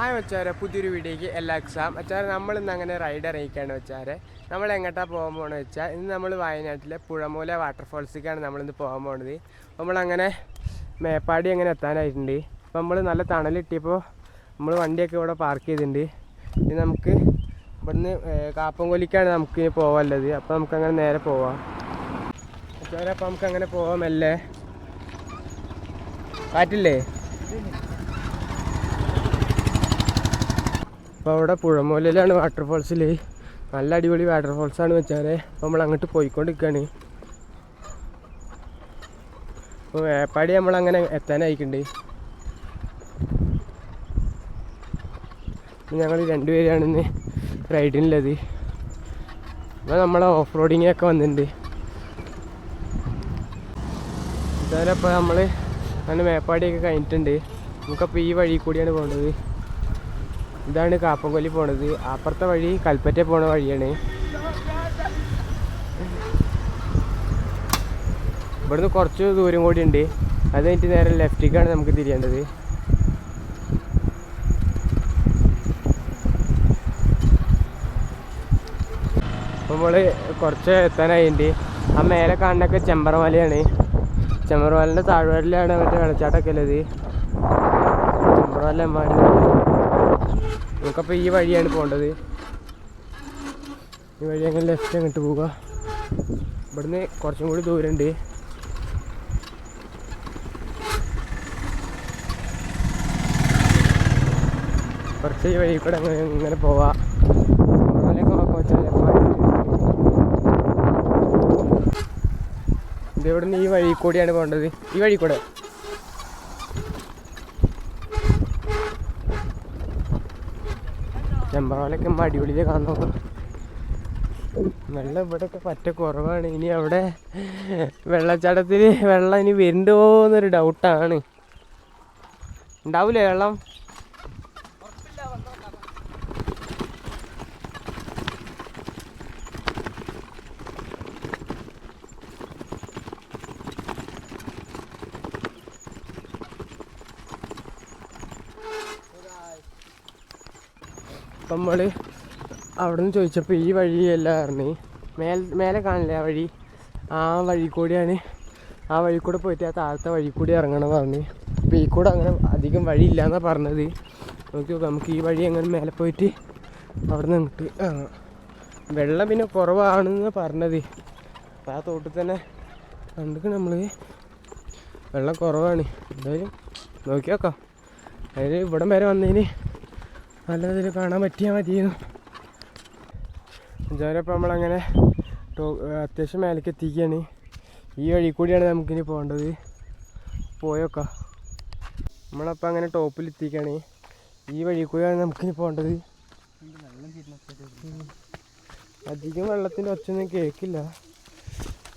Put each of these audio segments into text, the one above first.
ആ വെച്ചാരെ പുതിയൊരു വീഡിയോക്ക് എല്ലാ എക്സാം. വെച്ചാൽ നമ്മൾ ഇന്ന് അങ്ങനെ റൈഡ് ഇറങ്ങിക്കാണ് വെച്ചാരെ നമ്മൾ എങ്ങോട്ടാ പോകാൻ പോകണമെന്ന് വെച്ചാൽ ഇന്ന് നമ്മൾ വയനാട്ടിലെ പുഴമൂല വാട്ടർഫോൾസിലേക്കാണ് നമ്മളിന്ന് പോകാൻ പോകുന്നത് നമ്മളങ്ങനെ മേപ്പാടി അങ്ങനെ എത്താനായിട്ടുണ്ട്. അപ്പോൾ നമ്മൾ നല്ല തണലിട്ടിയപ്പോൾ നമ്മൾ വണ്ടിയൊക്കെ ഇവിടെ പാർക്ക് ചെയ്തിട്ടുണ്ട്. ഇനി നമുക്ക് ഇവിടുന്ന് ഏർ കാപ്പൻകൊല്ലിക്കാണ് നമുക്ക് ഇനി പോകാനുള്ളത് അപ്പോൾ നമുക്കങ്ങനെ നേരെ പോവാം. അപ്പോൾ നമുക്കങ്ങനെ പോവാം അല്ലേ കാറ്റില്ലേ? അപ്പോൾ അവിടെ പുഴമൂലയിലാണ് വാട്ടർഫോൾസിൽ നല്ല അടിപൊളി വാട്ടർഫോൾസാണ് വെച്ചാൽ നമ്മൾ അങ്ങോട്ട് പോയിക്കൊണ്ടിരിക്കുകയാണ് അപ്പോൾ മേപ്പാടി നമ്മളങ്ങനെ എത്താനായിക്കുണ്ട്. ഞങ്ങൾ രണ്ടുപേരാണ് ഇന്ന് റൈഡിനുള്ളത്. അപ്പോൾ നമ്മളെ ഓഫ് റോഡിങ്ങൊക്കെ വന്നിട്ടുണ്ട് എന്തായാലും അപ്പോൾ നമ്മൾ അങ്ങനെ മേപ്പാടിയൊക്കെ കഴിഞ്ഞിട്ടുണ്ട്. നമുക്കപ്പോൾ ഈ വഴി കൂടിയാണ് പോകേണ്ടത് ഇതാണ് കാപ്പംകൊല്ലി പോണത്. അപ്പുറത്തെ വഴി കൽപ്പറ്റ പോണ വഴിയാണ്. ഇവിടുന്ന് കുറച്ച് ദൂരം കൂടി ഉണ്ട്. അത് കഴിഞ്ഞിട്ട് നേരെ ലെഫ്റ്റിലേക്കാണ് നമുക്ക് തിരിയേണ്ടത്. അപ്പോൾ നമ്മൾ കുറച്ച് എത്താനായിട്ടുണ്ട് ആ മേലെ കാണുന്നൊക്കെ ചെമ്പറമലയാണ് ചെമ്പറമലന്റെ താഴ്വരയിലാണ് മറ്റേ വെള്ളച്ചാട്ടമൊക്കെ ഉള്ളത്. ചെമ്പറമല മാടി നമുക്കപ്പോൾ ഈ വഴിയാണ് പോകേണ്ടത് ഈ വഴി അങ്ങനെ ലെഫ്റ്റ് അങ്ങോട്ട് പോവുക. ഇവിടുന്ന് കുറച്ചും കൂടി ദൂരമുണ്ട് കുറച്ച് ഈ വഴി കൂടെ അങ്ങനെ ഇങ്ങനെ പോവാം. ഇവിടുന്ന് ഈ വഴി കൂടിയാണ് പോകേണ്ടത് ഈ വഴി കൂടെ. ചെമ്പാവലൊക്കെ അടിപൊളിയിൽ കാണുന്നു വെള്ളം ഇവിടെയൊക്കെ പറ്റ കുറവാണ്. ഇനി അവിടെ വെള്ളച്ചാട്ടത്തിൽ വെള്ളം ഇനി വരുന്നുണ്ടോ എന്നൊരു ഡൗട്ടാണ് ഉണ്ടാവൂലേ വെള്ളം? അപ്പം നമ്മൾ അവിടെ നിന്ന് ചോദിച്ചപ്പോൾ ഈ വഴിയല്ല പറഞ്ഞു. മേൽ മേലെ കാണില്ലേ ആ വഴി? ആ വഴി കൂടിയാണ്. ആ വഴി കൂടെ പോയിട്ട് ആ താഴത്തെ വഴി കൂടി ഇറങ്ങണം പറഞ്ഞു. അപ്പോൾ ഈ കൂടെ അങ്ങനെ അധികം വഴി എന്നാണ് പറഞ്ഞത്. നോക്കി നമുക്ക് ഈ വഴി അങ്ങനെ മേലെ പോയിട്ട് അവിടെ നിന്ന് ഇങ്ങോട്ട് വെള്ളം പിന്നെ കുറവാണെന്ന് പറഞ്ഞത്. അപ്പം ആ തോട്ടിൽ തന്നെ കണ്ടിട്ട് നമ്മൾ വെള്ളം കുറവാണ്. എന്തായാലും നോക്കി നോക്കാം അതിൽ ഇവിടം വരെ വന്നതിന് നല്ല രീതിയിൽ കാണാൻ പറ്റിയാൽ മതിയെന്നു. ഇതുവരെപ്പോൾ നമ്മളങ്ങനെ അത്യാവശ്യം മേലേക്ക് എത്തിക്കുകയാണ് ഈ വഴി കൂടിയാണ് നമുക്കിനി പോകേണ്ടത്. പോയോക്കാം. നമ്മളപ്പോൾ അങ്ങനെ ടോപ്പിൽ എത്തിക്കുകയാണ് ഈ വഴി കൂടിയാണ് നമുക്കിനി പോകേണ്ടത്. അധികം വെള്ളത്തിന്റെ ഒച്ചൊന്നും കേൾക്കില്ല.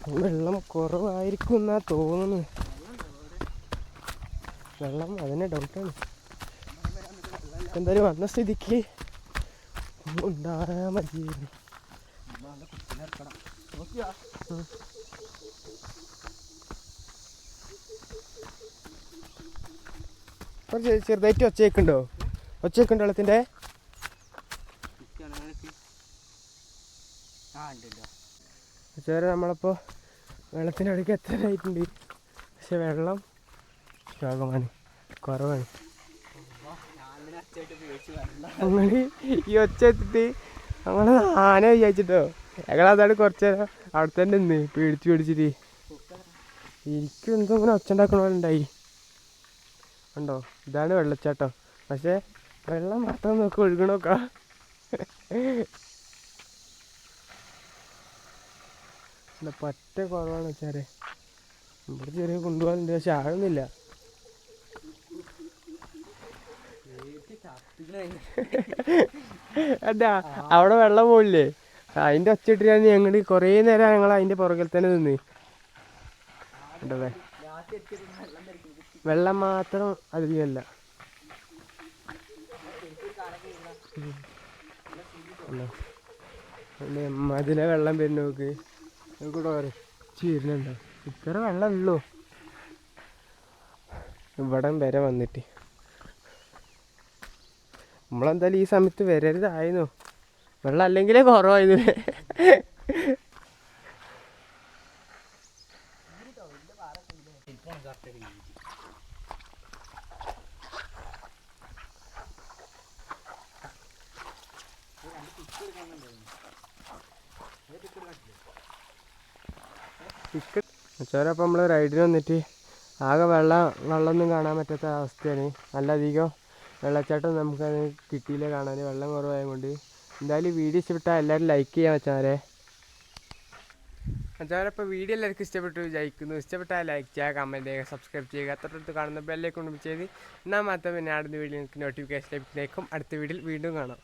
വെള്ളം കുറവായിരിക്കും എന്നാ തോന്നുന്നു. വെള്ളം അതിനെ ഡൗട്ടാണ്. എന്തായാലും വന്ന സ്ഥിതിക്ക്? ഉണ്ടായാൽ മതിയായിരുന്നു. കുറച്ച് ചെറുതായിട്ട് ഒച്ചയൊക്കെയുണ്ടോ? കേൾക്കുന്നുണ്ടോ ഒച്ച കേൾക്കുന്നുണ്ടോ വെള്ളത്തിന്റെ ചേര നമ്മളപ്പോൾ വെള്ളത്തിന്റെ അവിടേക്ക് എത്താനായിട്ടുണ്ട്. പക്ഷെ വെള്ളം ശോകമാണ് കുറവാണ്. ഞങ്ങൾ ഈ ഒച്ച എത്തിട്ട് ഞങ്ങൾ ആന വിചാരിച്ചിട്ടോ. ഞങ്ങൾ അതാണ് കുറച്ച് അവിടെ തന്നെ നിന്ന് പേടിച്ച് പേടിച്ചിട്ട്. എനിക്ക് എന്തോ ഇങ്ങനെ ഒച്ച ഉണ്ടാക്കണ പോലെ ഉണ്ടായി. ഉണ്ടോ ഇതാണ് വെള്ളച്ചാട്ടം. പക്ഷേ വെള്ളം മാത്രം നോക്കി. ഒഴുകണോക്ക പറ്റ കുറവാണ് വെച്ചാൽ ഇവിടെ ചെറിയ കൊണ്ടുപോകാനുണ്ട് പക്ഷെ ആകുന്നില്ല അതാ അവിടെ വെള്ളം പോയില്ലേ അതിന്റെ ഒച്ച ഞാൻ ഞങ്ങൾ കുറേ നേരം ഞങ്ങൾ അതിന്റെ പുറകിൽ തന്നെ നിന്ന്. വെള്ളം മാത്രം. കണ്ടോ? മതിലെ വെള്ളം വരുന്ന നോക്ക്. നോക്കൂടെ ചീരുന്നുണ്ടോ ഇത്ര വെള്ളം ഉള്ളൂ. ഇവിടം വരെ വന്നിട്ട്. നമ്മളെന്തായാലും ഈ സമയത്ത് വരരുതായിരുന്നു. വെള്ളം അല്ലെങ്കിലേ കുറവായിരുന്നു. ഉച്ചവരപ്പം നമ്മൾ റൈഡിന് വന്നിട്ട് ആകെ വെള്ളം വെള്ളമൊന്നും കാണാൻ പറ്റാത്ത അവസ്ഥയാണ്. നല്ല അധികം വെള്ളച്ചാട്ടം നമുക്കത് കിട്ടിയില്ല കാണാൻ വെള്ളം കുറവായത് കൊണ്ട് എന്തായാലും വീഡിയോ ഇഷ്ടപ്പെട്ടാൽ എല്ലാവരും ലൈക്ക് ചെയ്യാൻ വെച്ചാൽ അച്ചാരപ്പോൾ വീഡിയോ എല്ലാവർക്കും ഇഷ്ടപ്പെട്ടു വിചാരിക്കുന്നു. ഇഷ്ടപ്പെട്ടാൽ ലൈക്ക് ചെയ്യുക കമന്റ് ചെയ്യുക സബ്സ്ക്രൈബ് ചെയ്യുക. തൊട്ടടുത്ത് കാണുന്ന ബെല്ലേക്ക് കൊണ്ട് ചെയ്ത് എന്നാൽ മാത്രമേ ഞാൻ അടുത്ത വീഡിയോ നിങ്ങൾക്ക് നോട്ടിഫിക്കേഷൻ ലഭിക്കുന്നേക്കും അടുത്ത വീഡിയോയിൽ വീണ്ടും കാണാം.